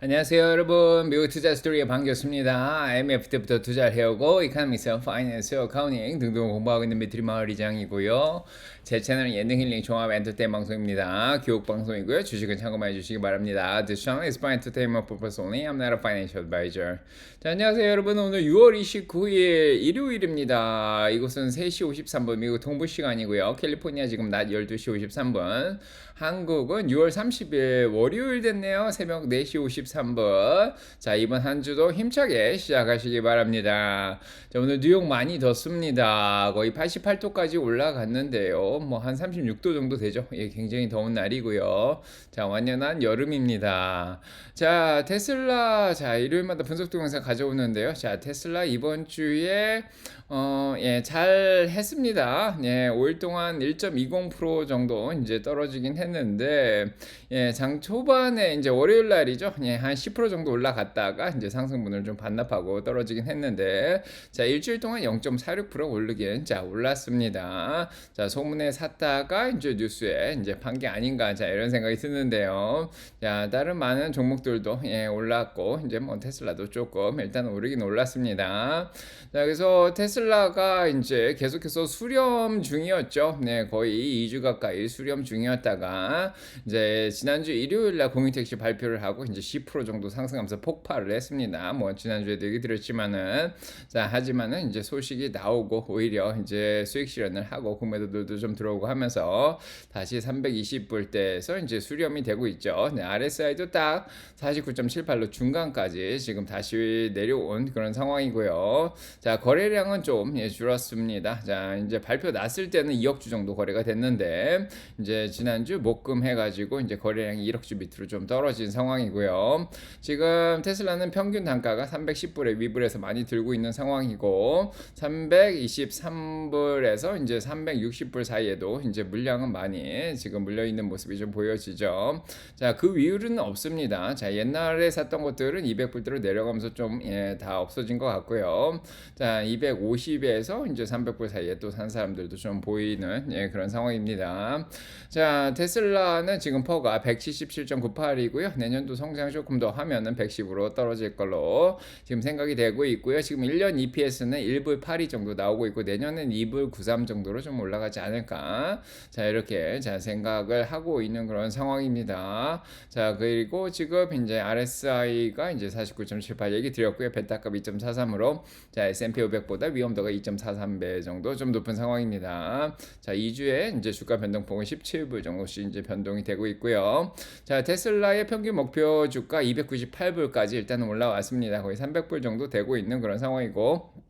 안녕하세요 여러분. 미국 투자 스토리의 반갑습니다. IMF 때부터 투자를 해오고 이카노미스, 파이낸스, 어카운팅 등등 공부하고 있는 미트리 마을 이장이고요. 제 채널은 예능 힐링 종합 엔터테인 방송입니다. 교육 방송이고요. 주식은 참고만 해주시기 바랍니다. This channel is for entertainment purpose only. I'm not a financial advisor. 자 안녕하세요 여러분. 오늘 6월 29일 일요일입니다. 이곳은 3시 53분 미국 동부 시간이고요. 캘리포니아 지금 낮 12시 53분 한국은 6월 30일 월요일 됐네요 새벽 4시 53분. 자, 이번 한 주도 힘차게 시작하시기 바랍니다. 자, 오늘 뉴욕 많이 덥습니다. 거의 88도까지 올라갔는데요. 뭐 한 36도 정도 되죠. 예, 굉장히 더운 날이고요. 자, 완연한 여름입니다. 자, 테슬라 자, 일요일마다 분석 동영상 가져오는데요. 자, 테슬라 이번 주에 어, 예, 잘 했습니다. 예, 5일 동안 1.20% 정도 이제 떨어지긴 했는데, 했는데 예, 장 초반에 이제 월요일 날이죠. 예, 한 10% 정도 올라갔다가 이제 상승분을 좀 반납하고 떨어지긴 했는데, 자, 일주일 동안 0.46% 오르긴, 자, 올랐습니다. 자, 소문에 샀다가 이제 뉴스에 이제 판 게 아닌가, 자, 이런 생각이 드는데요. 자, 다른 많은 종목들도, 예, 올랐고, 이제 뭐 테슬라도 조금 일단 오르긴 올랐습니다. 자, 그래서 테슬라가 이제 계속해서 수렴 중이었죠. 네, 거의 2주 가까이 수렴 중이었다가 이제 지난주 일요일 날 공유택시 발표를 하고 이제 10% 정도 상승하면서 폭발을 했습니다. 뭐 지난주에도 얘기 드렸지만은 자, 하지만은 이제 소식이 나오고 오히려 이제 수익 실현을 하고 구매도들도 좀 들어오고 하면서 다시 320불대에서 이제 수렴이 되고 있죠. 네, RSI도 딱 49.78로 중간까지 지금 다시 내려온 그런 상황이고요. 자, 거래량은 좀 예, 줄었습니다. 자, 이제 발표 났을 때는 2억 주 정도 거래가 됐는데 이제 지난주 목금 해가지고 이제 거래량이 1억 주 밑으로 좀 떨어진 상황이고요. 지금 테슬라는 평균 단가가 310불에 위불에서 많이 들고 있는 상황이고 323불에서 이제 360불 사이에도 이제 물량은 많이 지금 물려 있는 모습이 좀 보여지죠. 자, 그 위율은 없습니다. 자, 옛날에 샀던 것들은 200불대로 내려가면서 좀 예, 다 없어진 것 같고요. 자, 250에서 이제 300불 사이에 또 산 사람들도 좀 보이는 예, 그런 상황입니다. 자, 테슬라는 지금 퍼가 177.98이고요. 내년도 성장 조금 더 하면은 110으로 떨어질 걸로 지금 생각이 되고 있고요. 지금 1년 EPS는 1불 82 정도 나오고 있고 내년은 2불 93 정도로 좀 올라가지 않을까. 자, 이렇게 자 생각을 하고 있는 그런 상황입니다. 자, 그리고 지금 이제 RSI가 이제 49.78 얘기 드렸고요. 베타값 2.43으로 자, S&P 500보다 위험도가 2.43배 정도 좀 높은 상황입니다. 자, 2주에 이제 주가 변동폭은 17불 정도씩 이제 변동이 되고 있고요. 자, 테슬라의 평균 목표 주가 298불까지 일단 올라왔습니다. 거의 300불 정도 되고 있는 그런 상황이고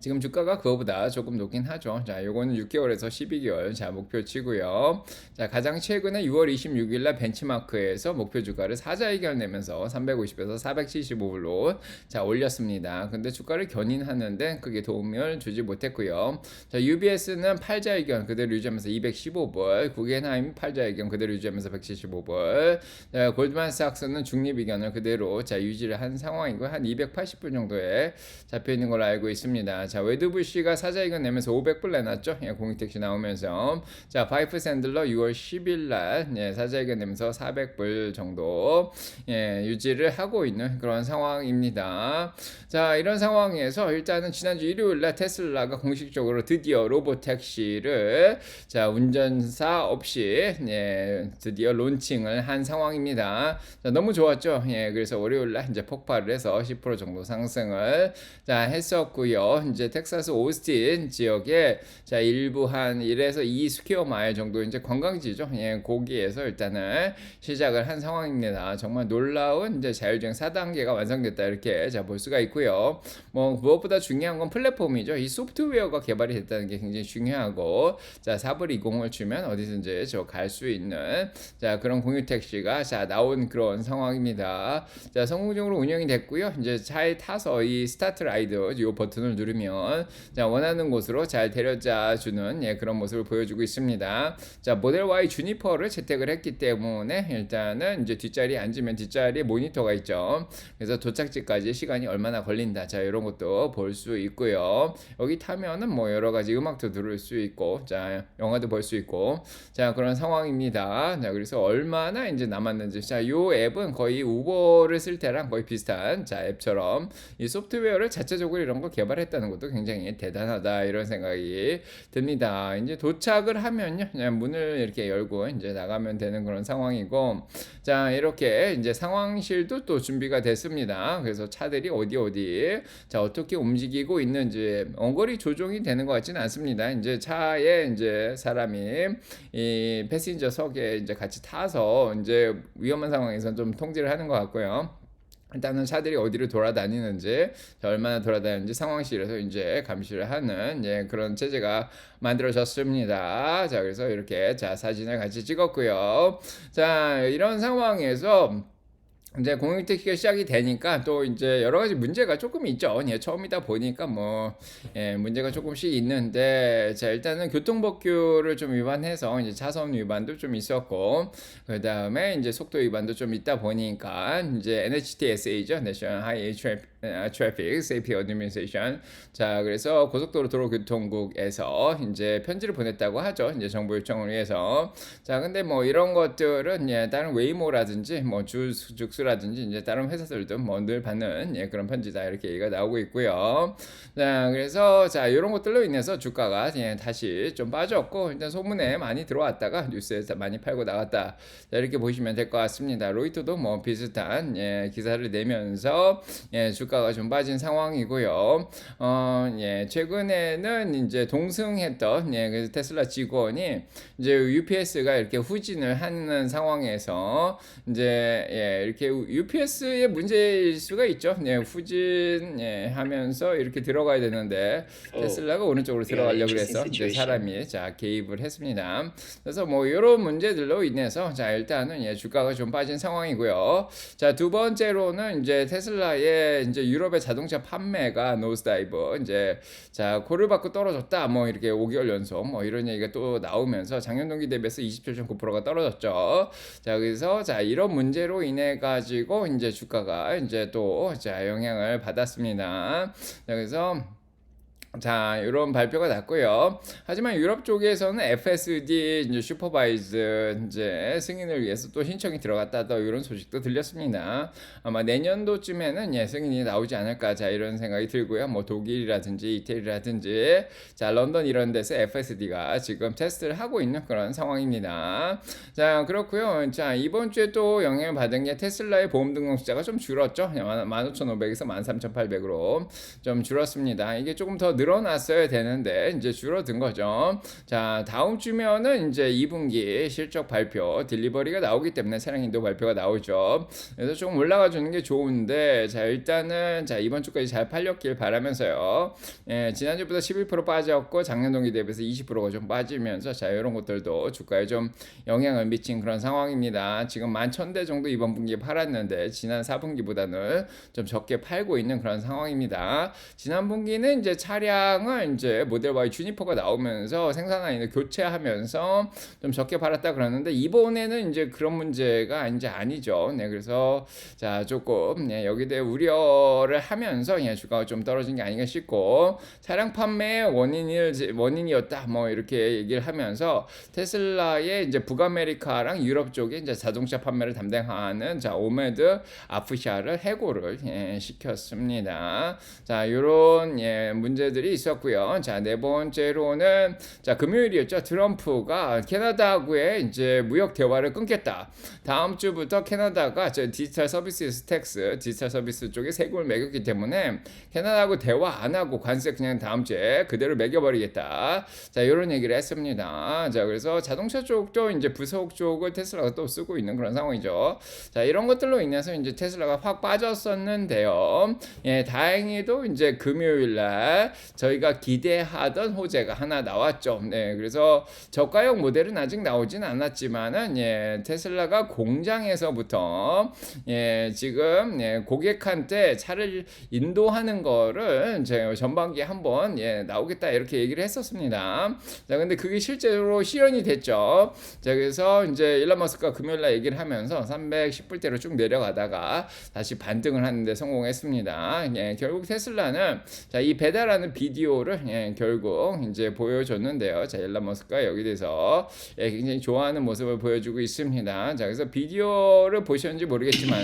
지금 주가가 그거보다 조금 높긴 하죠. 자, 요거는 6개월에서 12개월 자 목표치고요. 자, 가장 최근에 6월 26일 날 벤치마크에서 목표 주가를 사자 의견 내면서 350에서 475불로 자 올렸습니다. 근데 주가를 견인하는데 그게 도움을 주지 못했고요. 자, UBS는 팔자 의견 그대로 유지하면서 215불, 구겐하임 팔자 의견 그대로 유지하면서 175불. 자, 골드만삭스는 중립 의견을 그대로 자 유지를 한 상황이고 한 280불 정도에 잡혀 있는 걸로 알고 있습니다. 자, 웨드부시가 사자이견 내면서 500불 내놨죠. 예, 공익택시 나오면서. 자, 파이프 샌들러 6월 10일 날 예, 사자이견 내면서 400불 정도 예, 유지를 하고 있는 그런 상황입니다. 자, 이런 상황에서 일단은 지난주 일요일 날 테슬라가 공식적으로 드디어 로봇 택시를 자, 운전사 없이 예, 드디어 론칭을 한 상황입니다. 자, 너무 좋았죠. 예, 그래서 월요일 날 이제 폭발을 해서 10% 정도 상승을 자, 했었고요. 이제 텍사스 오스틴 지역에 자 일부 한 1에서 2 스퀘어 마일 정도 이제 관광지죠. 예, 거기에서 일단은 시작을 한 상황입니다. 정말 놀라운 이제 자율주행 4단계가 완성됐다 이렇게 자 볼 수가 있고요. 뭐 무엇보다 중요한 건 플랫폼이죠. 이 소프트웨어가 개발이 됐다는 게 굉장히 중요하고 자 4불 20을 주면 어디든지 저 갈 수 있는 자 그런 공유 택시가 자 나온 그런 상황입니다. 자 성공적으로 운영이 됐고요. 이제 차에 타서 이 스타트 라이드 이 버튼을 누르면 되면 자 원하는 곳으로 잘 데려다 주는 예, 그런 모습을 보여주고 있습니다. 자 모델 Y 주니퍼를 채택을 했기 때문에 일단은 이제 뒷자리에 앉으면 뒷자리에 모니터가 있죠. 그래서 도착지까지 시간이 얼마나 걸린다. 자 이런 것도 볼 수 있고요. 여기 타면은 뭐 여러 가지 음악도 들을 수 있고 자 영화도 볼 수 있고 자 그런 상황입니다. 자 그래서 얼마나 이제 남았는지 자요 앱은 거의 우버를 쓸 때랑 거의 비슷한 자 앱처럼 이 소프트웨어를 자체적으로 이런 걸 개발했다는 것도 굉장히 대단하다 이런 생각이 듭니다. 이제 도착을 하면요 그냥 문을 이렇게 열고 이제 나가면 되는 그런 상황이고 자 이렇게 이제 상황실도 또 준비가 됐습니다. 그래서 차들이 어디 어디 자 어떻게 움직이고 있는지 원거리 조종이 되는 것 같지는 않습니다. 이제 차에 이제 사람이 이 패신저석에 이제 같이 타서 이제 위험한 상황에서 좀 통제를 하는 것 같고요. 일단은 차들이 어디로 돌아다니는지 얼마나 돌아다니는지 상황실에서 이제 감시를 하는 예, 그런 체제가 만들어졌습니다. 자 그래서 이렇게 자 사진을 같이 찍었고요. 자 이런 상황에서 이제 공익특기가 시작이 되니까 또 이제 여러 가지 문제가 조금 있죠. 예, 처음이다 보니까 뭐 예, 문제가 조금씩 있는데 자 일단은 교통법규를 좀 위반해서 이제 차선 위반도 좀 있었고 그 다음에 이제 속도 위반도 좀 있다 보니까 이제 NHTSA죠, National Highway Traffic Safety Administration. 자 그래서 고속도로 도로교통국에서 이제 편지를 보냈다고 하죠. 이제 정부 요청을 위해서. 자 근데 뭐 이런 것들은 예, 다른 웨이모라든지 뭐 주 죽수 라든지 이제 다른 회사들도 뭐 늘 받는 예, 그런 편지다 이렇게 얘기가 나오고 있고요. 자 그래서 자 이런 것들로 인해서 주가가 예, 다시 좀 빠졌고 일단 소문에 많이 들어왔다가 뉴스에서 많이 팔고 나갔다 자, 이렇게 보시면 될 것 같습니다. 로이터도 뭐 비슷한 예, 기사를 내면서 예, 주가 가 좀 빠진 상황이고요. 어, 예, 최근에는 이제 동승했던 예, 그래서 테슬라 직원이 이제 UPS가 이렇게 후진을 하는 상황에서 이제 예, 이렇게 UPS의 문제일 수가 있죠. 네, 후진 예, 하면서 이렇게 들어가야 되는데 테슬라가 오른쪽으로 들어가려고 그래서 이제 사람이 자 개입을 했습니다. 그래서 뭐 이런 문제들로 인해서 자 일단은 예, 주가가 좀 빠진 상황이고요. 자 두 번째로는 이제 테슬라의 이제 유럽의 자동차 판매가 노스다이브 이제 자 코를 받고 떨어졌다 뭐 이렇게 5개월 연속 뭐 이런 얘기가 또 나오면서 작년 동기 대비해서 27.9%가 떨어졌죠. 자 그래서 자 이런 문제로 인해 가지고 이제 주가가 이제 또 자 영향을 받았습니다. 그래서 자, 이런 발표가 났고요. 하지만 유럽 쪽에서는 FSD 이제 슈퍼바이즈 이제 승인을 위해서 또 신청이 들어갔다 더 이런 소식도 들렸습니다. 아마 내년도쯤에는 예, 승인이 나오지 않을까 자 이런 생각이 들고요. 뭐 독일이라든지 이태리라든지 자 런던 이런 데서 FSD가 지금 테스트를 하고 있는 그런 상황입니다. 자 그렇고요. 자 이번 주에 또 영향을 받은 게 테슬라의 보험 등록 숫자가 좀 줄었죠. 15,500에서 13,800으로 좀 줄었습니다. 이게 조금 더 늘어났어야 되는데 이제 줄어든 거죠. 자 다음 주면은 이제 2분기 실적 발표 딜리버리가 나오기 때문에 차량 인도 발표가 나오죠. 그래서 조금 올라가 주는 게 좋은데 자 일단은 자 이번 주까지 잘 팔렸길 바라면서요. 예, 지난주보다 11% 빠졌고 작년 동기 대비해서 20%가 좀 빠지면서 자 이런 것들도 주가에 좀 영향을 미친 그런 상황입니다. 지금 11,000대 정도 이번 분기에 팔았는데 지난 4분기보다는 좀 적게 팔고 있는 그런 상황입니다. 지난 분기는 이제 차량 차량을 이제 모델 Y 주니퍼가 나오면서 생산 라인을 교체하면서 좀 적게 팔았다 그러는데 이번에는 이제 그런 문제가 이제 아니죠. 네, 그래서 자 조금 네, 여기 대해 우려를 하면서 예, 주가가 좀 떨어진 게 아닌가 싶고 차량 판매 원인이 원인이었다 뭐 이렇게 얘기를 하면서 테슬라의 이제 북아메리카랑 유럽 쪽에 이제 자동차 판매를 담당하는 자 오메드 아프샤를 해고를 예, 시켰습니다. 자 이런 예, 문제들이 일들이 있었고요. 자, 네 번째로는 자, 금요일이었죠. 트럼프가 캐나다하고의 이제 무역 대화를 끊겠다. 다음 주부터 캐나다가 저 디지털 서비스 텍스, 디지털 서비스 쪽에 세금을 매겼기 때문에 캐나다하고 대화 안 하고 관세 그냥 다음 주에 그대로 매겨버리겠다. 자, 이런 얘기를 했습니다. 자, 그래서 자동차 쪽도 이제 부속 쪽을 테슬라가 또 쓰고 있는 그런 상황이죠. 자, 이런 것들로 인해서 이제 테슬라가 확 빠졌었는데요. 예, 다행히도 이제 금요일 날 저희가 기대하던 호재가 하나 나왔죠. 네, 그래서 저가형 모델은 아직 나오진 않았지만은 예, 테슬라가 공장에서부터 예, 지금 예, 고객한테 차를 인도하는 거를 제 전반기에 한번 예, 나오겠다 이렇게 얘기를 했었습니다. 자, 근데 그게 실제로 실현이 됐죠. 자, 그래서 이제 일론 머스크가 금요일 날 얘기를 하면서 310불대로 쭉 내려가다가 다시 반등을 하는데 성공했습니다. 예, 결국 테슬라는 자, 이 배달하는 비디오를 예, 결국 이제 보여줬는데요. 자, 일론 머스크가 여기 대해서 예, 굉장히 좋아하는 모습을 보여주고 있습니다. 자, 그래서 비디오를 보셨는지 모르겠지만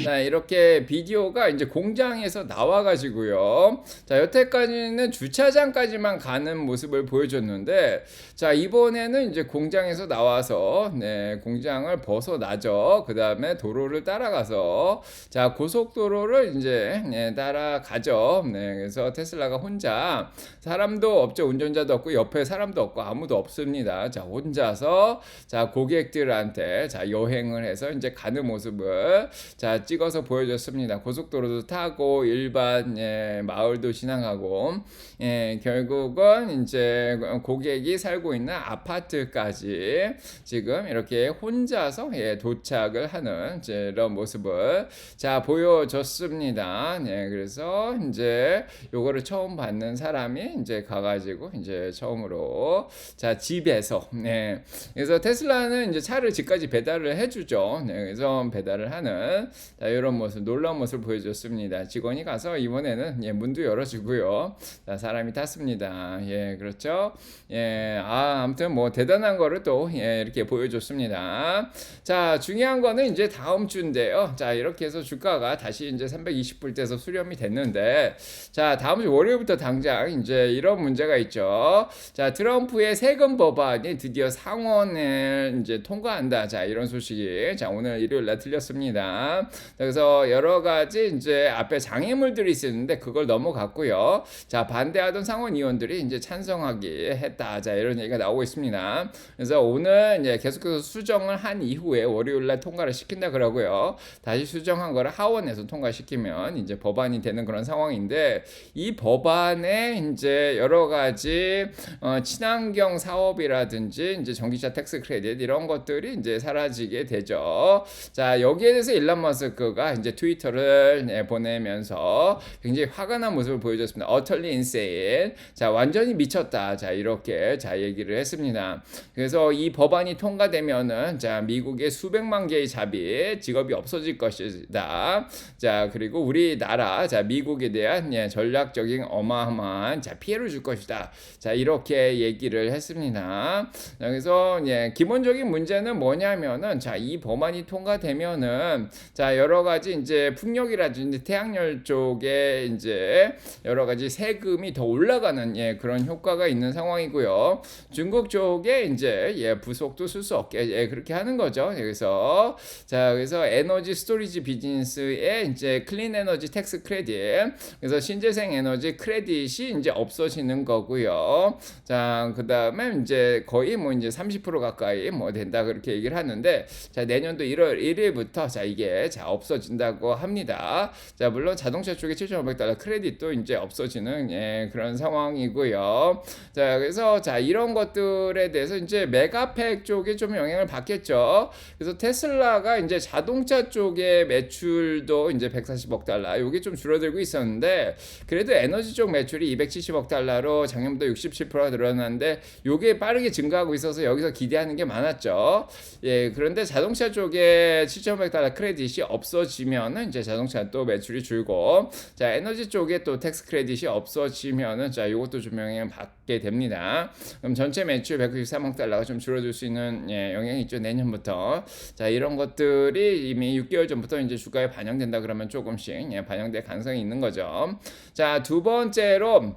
은 자, 이렇게 비디오가 이제 공장에서 나와가지고요. 자, 여태까지는 주차장까지만 가는 모습을 보여줬는데, 자, 이번에는 이제 공장에서 나와서, 네, 공장을 벗어나죠. 그 다음에 도로를 따라가서, 자, 고속도로를 이제, 네, 따라가죠. 네, 그래서 테슬라가 혼자, 사람도 없죠. 운전자도 없고, 옆에 사람도 없고, 아무도 없습니다. 자, 혼자서, 자, 고객들한테, 자, 여행을 해서 이제 가는 모습을, 자, 찍어서 보여줬습니다. 고속도로도 타고 일반 예, 마을도 지나가고 예, 결국은 이제 고객이 살고 있는 아파트까지 지금 이렇게 혼자서 예, 도착을 하는 이런 모습을 자 보여줬습니다. 예, 그래서 이제 요거를 처음 받는 사람이 이제 가가지고 이제 처음으로 자 집에서 네 그래서 테슬라는 이제 차를 집까지 배달을 해주죠. 네, 그래서 배달을 하는 자, 이런 모습, 놀라운 모습을 보여줬습니다. 직원이 가서 이번에는 예, 문도 열어주고요. 자, 사람이 탔습니다. 예, 그렇죠. 예, 아, 아무튼 뭐 대단한 거를 또 예, 이렇게 보여줬습니다. 자, 중요한 거는 이제 다음 주인데요. 자, 이렇게 해서 주가가 다시 이제 320불대에서 수렴이 됐는데, 자, 다음 주 월요일부터 당장 이제 이런 문제가 있죠. 자, 트럼프의 세금 법안이 드디어 상원을 이제 통과한다. 자, 이런 소식이 자, 오늘 일요일 날 들렸습니다. 그래서 여러 가지 이제 앞에 장애물들이 있었는데 그걸 넘어갔고요. 자, 반대하던 상원 의원들이 이제 찬성하기 했다. 자, 이런 얘기가 나오고 있습니다. 그래서 오늘 이제 계속해서 수정을 한 이후에 월요일 날 통과를 시킨다 그러고요. 다시 수정한 거를 하원에서 통과시키면 이제 법안이 되는 그런 상황인데 이 법안에 이제 여러 가지 어, 친환경 사업이라든지 이제 전기차 텍스 크레딧 이런 것들이 이제 사라지게 되죠. 자, 여기에 대해서 일론 머스크 가 이제 트위터를 네, 보내면서 굉장히 화가 난 모습을 보여줬습니다. utterly insane. 자, 완전히 미쳤다. 자, 이렇게 자 얘기를 했습니다. 그래서 이 법안이 통과되면은 자, 미국의 수백만 개의 잡이 직업이 없어질 것이다. 자, 그리고 우리나라 자, 미국에 대한 예, 전략적인 어마어마한 자, 피해를 줄 것이다. 자, 이렇게 얘기를 했습니다. 자, 그래서 예, 기본적인 문제는 뭐냐면은 자, 이 법안이 통과되면은 자, 여러 가지 이제 풍력이라든지 태양열 쪽에 이제 여러 가지 세금이 더 올라가는 예, 그런 효과가 있는 상황이고요. 중국 쪽에 이제 예, 부속도 쓸 수 없게 예, 그렇게 하는 거죠. 그래서 자, 그래서 에너지 스토리지 비즈니스에 이제 클린 에너지 텍스 크레딧 그래서 신재생 에너지 크레딧이 이제 없어지는 거고요. 자, 그다음에 이제 거의 뭐 이제 30% 가까이 뭐 된다 그렇게 얘기를 하는데 자, 내년도 1월 1일부터 자, 이게 자, 없어진다고 합니다. 자, 물론 자동차 쪽에 7,500달러 크레딧도 이제 없어지는 예, 그런 상황이고요. 자, 그래서 자, 이런 것들에 대해서 이제 메가팩 쪽에 좀 영향을 받겠죠. 그래서 테슬라가 이제 자동차 쪽의 매출도 이제 140억 달러, 요게 좀 줄어들고 있었는데 그래도 에너지 쪽 매출이 270억 달러로 작년보다 67%가 늘어났는데 요게 빠르게 증가하고 있어서 여기서 기대하는 게 많았죠. 예, 그런데 자동차 쪽에 7,500달러 크레딧이 없 어지면은 이제 자동차 또 매출이 줄고 자 에너지 쪽에 또 텍스 크레딧이 없어지면은 자 이것도 좀 영향을 받게 됩니다. 그럼 전체 매출 193억 달러가 좀 줄어들 수 있는 예, 영향이 있죠 내년부터 자 이런 것들이 이미 6개월 전부터 이제 주가에 반영된다 그러면 조금씩 예, 반영될 가능성이 있는 거죠. 자 두 번째로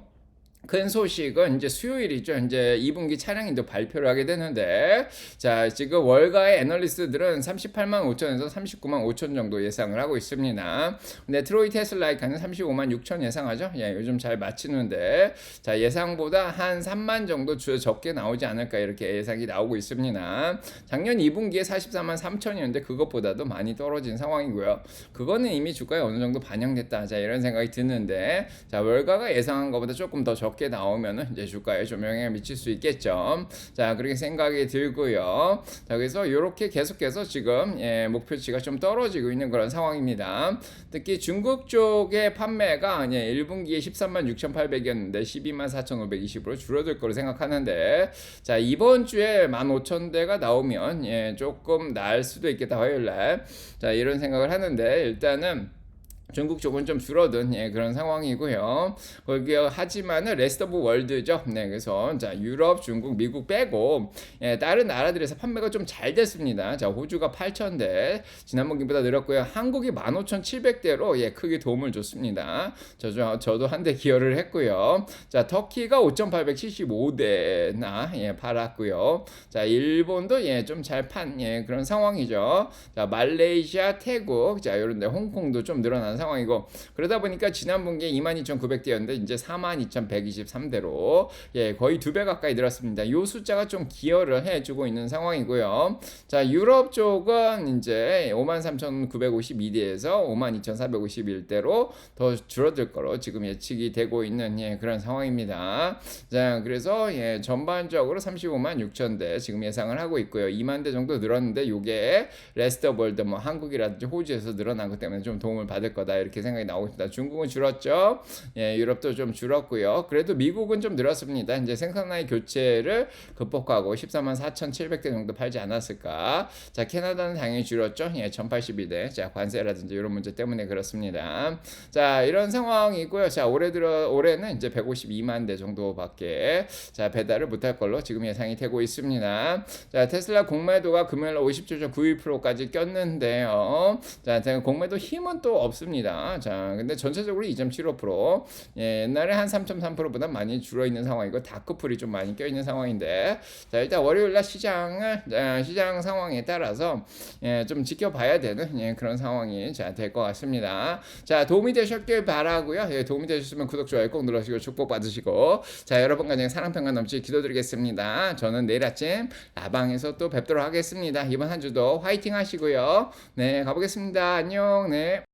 큰 소식은 이제 수요일이죠. 이제 2분기 차량인도 발표를 하게 되는데, 자, 지금 월가의 애널리스트들은 38만 5천에서 39만 5천 정도 예상을 하고 있습니다. 근데 트로이 테슬라이카는 35만 6천 예상하죠. 예, 요즘 잘 맞히는데, 자, 예상보다 한 3만 정도 주 적게 나오지 않을까 이렇게 예상이 나오고 있습니다. 작년 2분기에 44만 3천이었는데 그것보다도 많이 떨어진 상황이고요. 그거는 이미 주가에 어느 정도 반영됐다. 자, 이런 생각이 드는데, 자, 월가가 예상한 것보다 조금 더 적게 나오면은 이제 주가에 좀 영향을 미칠 수 있겠죠. 자, 그렇게 생각이 들고요. 자, 그래서 이렇게 계속해서 지금 예, 목표치가 좀 떨어지고 있는 그런 상황입니다. 특히 중국 쪽의 판매가 예, 1분기에 13만 6,800이었는데 12만 4,520으로 줄어들 거로 생각하는데 자, 이번 주에 15,000대가 나오면 예, 조금 나을 수도 있겠다 화요일 날. 자, 이런 생각을 하는데 일단은 중국 쪽은 좀 줄어든 예, 그런 상황이고요. 거기 하지만은 레스트 오브 월드죠. 네, 그래서 자 유럽, 중국, 미국 빼고 예, 다른 나라들에서 판매가 좀 잘 됐습니다. 자 호주가 8,000대 지난번 기보다 늘었고요. 한국이 15,700대로 예, 크게 도움을 줬습니다. 저, 저도 한 대 기여를 했고요. 자 터키가 5,875대나 예, 팔았고요. 자 일본도 예, 좀 잘 판 예, 그런 상황이죠. 자 말레이시아, 태국, 자 이런데 홍콩도 좀 늘어난 상황 이고 그러다 보니까 지난 분기에 22,900대였는데 이제 42,123대로 예, 거의 두 배 가까이 늘었습니다. 이 숫자가 좀 기여를 해주고 있는 상황이고요. 자 유럽 쪽은 이제 53,952대에서 52,451대로 더 줄어들 거로 지금 예측이 되고 있는 예, 그런 상황입니다. 자 그래서 예, 전반적으로 35만 6천 대 지금 예상을 하고 있고요. 2만 대 정도 늘었는데 이게 레스트 월드 뭐 한국이라든지 호주에서 늘어난 것 때문에 좀 도움을 받을 거다 이렇게 생각이 나오고 있습니다. 중국은 줄었죠. 예, 유럽도 좀 줄었고요. 그래도 미국은 좀 늘었습니다. 이제 생산라인 교체를 극복하고 14만 4,700대 정도 팔지 않았을까. 자, 캐나다는 당연히 줄었죠. 예, 1,082대. 자, 관세라든지 이런 문제 때문에 그렇습니다. 자, 이런 상황이고요. 자, 올해 들어 올해는 이제 152만 대 정도밖에 자, 배달을 못할 걸로 지금 예상이 되고 있습니다. 자, 테슬라 공매도가 금요일 57.91%까지 꼈는데요. 자, 공매도 힘은 또 없습니다. 자, 근데 전체적으로 2.75%. 예, 옛날에 한 3.3%보다 많이 줄어 있는 상황이고 다크풀이 좀 많이 껴 있는 상황인데. 자, 일단 월요일 날 시장을 자, 시장 상황에 따라서 예, 좀 지켜봐야 되는 예, 그런 상황이 자, 될 것 같습니다. 자, 도움이 되셨길 바라고요. 예, 도움이 되셨으면 구독 좋아요 꼭 눌러주시고 축복 받으시고 자, 여러분 가정 사랑 평안 넘치 기도드리겠습니다. 저는 내일 아침 라방에서 또 뵙도록 하겠습니다. 이번 한 주도 화이팅 하시고요. 네, 가보겠습니다. 안녕. 네.